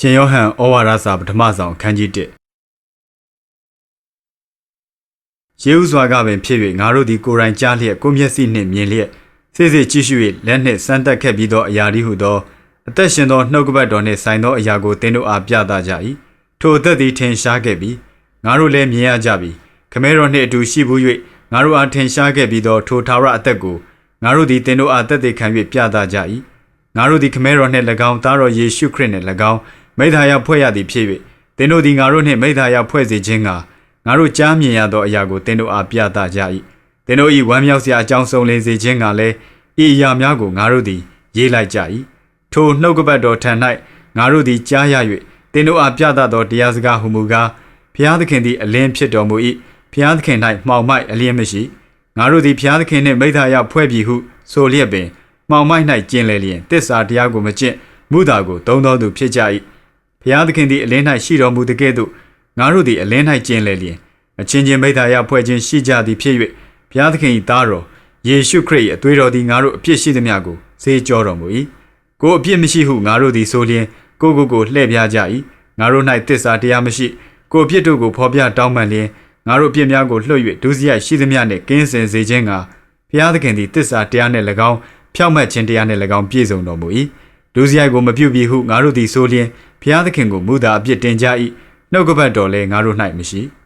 ရှင်ယောဟန်ဩဝါဒစာပထမဆောင်အခန်းကြီး1ယေဟုစွာကပင်ဖြစ်၍ငါတို့သည်ကိုယ်တိုင်ကြားလျက်ကိုယ်မျက်စိနှင့်မြင်လျက်စိစိကြည့်ရှု၍လက်နှင့်စမ်းတက်ခဲ့ပြီးသောအရာဒီဟုသောအသက်ရှင်သောနှုတ်ကပတ်တော်နှင့်ဆိုင်သောအရာကိုသင်တို့အားပြသကြ၏ထိုအသက်သည်ထင်ရှားခဲ့ပြီးငါတို့လည်းမြင်ရကြပြီခမဲတော်နှင့်အတူရှိဘူး၍ငါတို့အားထင်ရှားခဲ့ပြီးသောထိုထာဝရအသက်ကိုငါတို့သည်သင်တို့အားသက်သေခံ၍ပြသကြ၏ငါတို့သည်ခမဲတော်နှင့်၎င်းသားတော်ယေရှုခရစ်နှင့်၎င်း မိသားရဖွဲ့ရသည်ဖြစ်၍သင်တို့သည်ငါတို့နှင့်မိသားရဖွဲ့စေခြင်းကငါတို့ကြားမြင်ရသောအရာကိုသင်တို့အားပြသကြ၏သင်တို့၏ဝမ်းမြောက်စရာအကြောင်းဆုံးလင်းစေခြင်းကလည်းဤအရာများကိုငါတို့သည် ရေးလိုက်ကြ၏ထိုနှုတ်ကပတ်တော်ထံ၌ငါတို့သည်ကြားရ၍သင်တို့အားပြသသောတရားစကားဟုမူကားဘုရားသခင်သည်အလင်းဖြစ်တော်မူ၏ဘုရားသခင်၌မှောင်မိုက်အလင်းမရှိငါတို့သည်ဘုရားသခင်နှင့်မိသားရဖွဲ့ပြီဟုဆိုလျက်ပင်မှောင်မိုက်၌ကျင်လေလျင်တစ္ဆာတရားကိုမကျင့်မုသာကိုသုံးတော်သူဖြစ်ကြ၏ ဘုရားသခင်သည်အလင်း၌ရှိတော်မူသည်ကဲ့သို့ငါတို့သည်အလင်း၌ကျင်လေလျင်အချင်းချင်းမိသားရဖွဲ့ခြင်းရှိကြသည်ဖြစ်၍ဘုရားသခင်၏သားတော်ယေရှုခရစ်၏အသွေးတော်သည်ငါတို့အပြစ်ရှိသမျှကိုစေကြောတော်မူ၏ကိုယ်အပြစ်မရှိဟုငါတို့သည်ဆိုလျင်ကိုကိုကိုလှည့်ပြားကြ၏ငါတို့၌တစ္ဆာတရားမရှိကိုအပြစ်တို့ကိုဖော်ပြတောင်းပန်လျင်ငါတို့အပြစ်များကိုလွှတ်၍ဒုစရိုက်ရှိသမျှနှင့်ကင်းစင်စေခြင်းကဘုရားသခင်သည်တစ္ဆာတရားနှင့်၎င်းဖြောင့်မတ်ခြင်းတရားနှင့်၎င်းပြည့်စုံတော်မူ၏ ဒုစရိုက်ကိုမပြုတ်ပြီးဟုငါတို့သည်ဆိုလျင်ဘုရားသခင်ကိုမူတာအပြစ်တင်ကြ၏နှုတ်ကပတ်တော်လည်းငါတို့၌မရှိ။